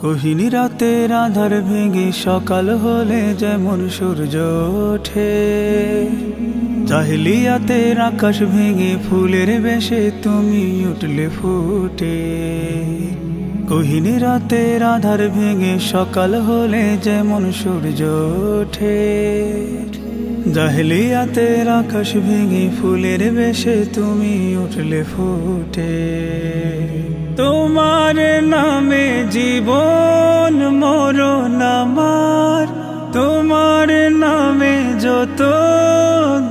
কহিনী রাতের আধার ভেঙে সকাল হলে যেমন সূর্য ওঠে। জাহিলিয়াতের আকাশ ভেঙে ফুলের বেশে তুমি উঠলে ফুটে। কহিনী রাতের আধার ভেঙে সকাল হলে যেমন সূর্য ওঠে। জাহিলিয়াতের আকাশ ভেঙে ফুলের বেশে তুমি উঠলে ফুটে। তোমার নামে জীবন মরণ নামার তোমার নামে যত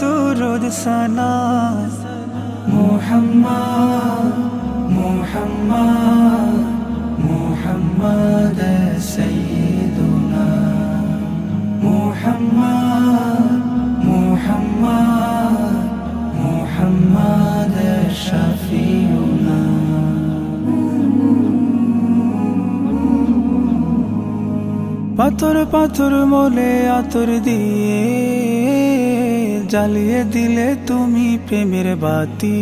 দুরুদ সানা মোহাম্মদ মোহাম্মদ। পাথর পাথর মোলে আতর দিয়ে জ্বালিয়ে দিলে তুমি প্রেমের বাতি।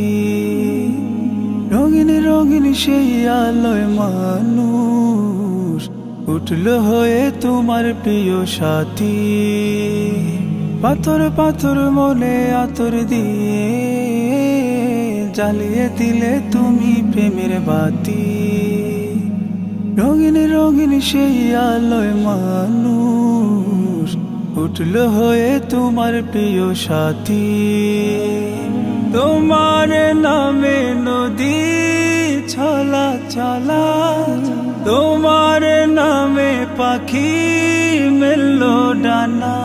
রঙিন রঙিন সেই আলোয় মানুষ উঠল হয়ে তোমার প্রিয় সাথী। পাথর পাথর মোলে আতর দিয়ে জ্বালিয়ে দিলে তুমি প্রেমের বাতি। রঙিন রঙিন সেই আলোয় মানুষ উঠল হয়ে তোমার প্রিয় সাথী। তোমার নামে নদী ছলা চলা তোমার নামে পাখি মেলল ডানা।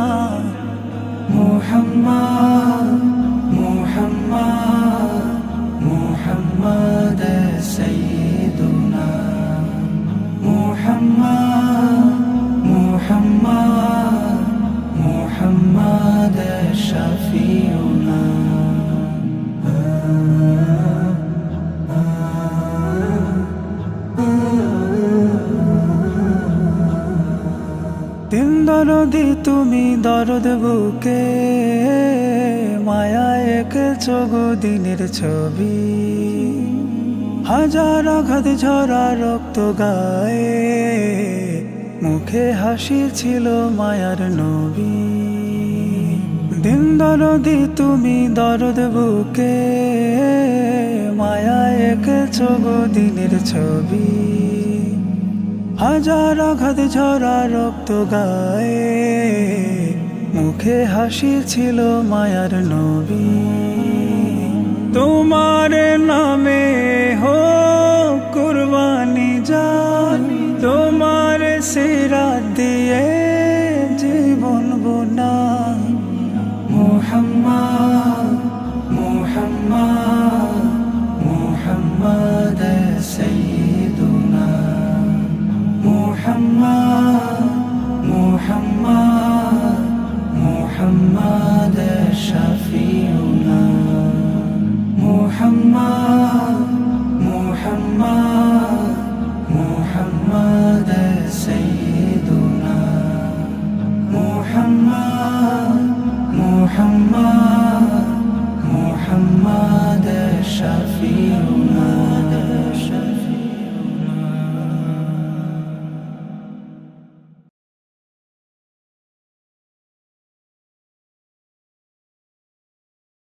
মোহাম্মদ মোহাম্মদ মোহাম্মদ সৈয়দুনা দরদি তুমি দরদ বুকে মায়া এক চগো দিনের ছবি। হাজার আঘাত ঝরা রক্ত গায়ে, মুখে হাসি ছিল মায়ার নবী। দিন দরদি তুমি দরদ বুকে মায়া এক চগো দিনের ছবি। হাজার আঘাত ঝরা রক্ত গায়ে, মুখে হাসি ছিল মায়ার নবী। তোমার নামে হো, কুরবানি যান, তোমার সিরা দিয়ে জীবন বোনা মোহাম্মা মোহাম্মদ। محمد محمد محمد سيدنا محمد محمد محمد شفيعنا